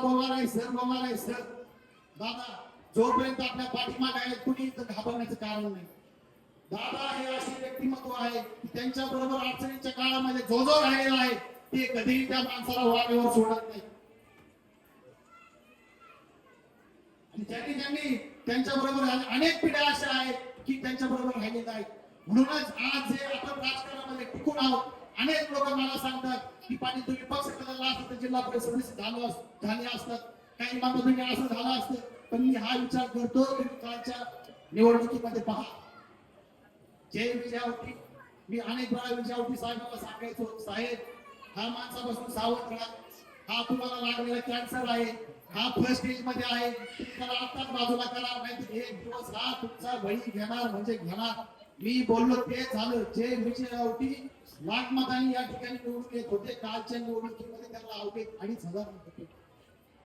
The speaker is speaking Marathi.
आहे सर बोलणार आहे सर. दादा जोपर्यंत आपल्या पाठीमागे आहे कुणी घाबरण्याचं कारण नाही. दादा हे असे व्यक्तिमत्व आहे की त्यांच्या बरोबर अडचणीच्या काळामध्ये जो जो राहिलेला आहे ते कधीही त्या माणसाला वाटेवर सोडत नाही. आणि ज्यांनी ज्यांनी त्यांच्या बरोबर अनेक पिढ्या अशा आहेत की त्यांच्या बरोबर राहिलेल्या आहेत. म्हणूनच आज जे आपण राजकारणामध्ये टिकून आहोत अनेक लोक मला सांगतात की पाणी तुम्ही जिल्हा परिषद झालं झाले असतात. काही मागं असं झालं असतं. पण मी हा विचार करतो की कालच्या निवडणुकीमध्ये पहा. जय विजयावती मी अनेक वेळा विजयावती साहेबांना सांगायचो साहेब हा माणसापासून सावध राहा. हा तुम्हाला लागलेला कॅन्सर आहे. हा फर्स्ट स्टेजमध्ये आहे. त्याला आताच बाजूला करा. नाही एक दिवस हा तुमचा बळी घेणार म्हणजे घेणार. मी बोललो ते झालं. जे विजयावती लाख मतांनी या ठिकाणी निवडून येत होते कालच्या निवडणुकीमध्ये त्यांना अवघे अडीच हजार रुपये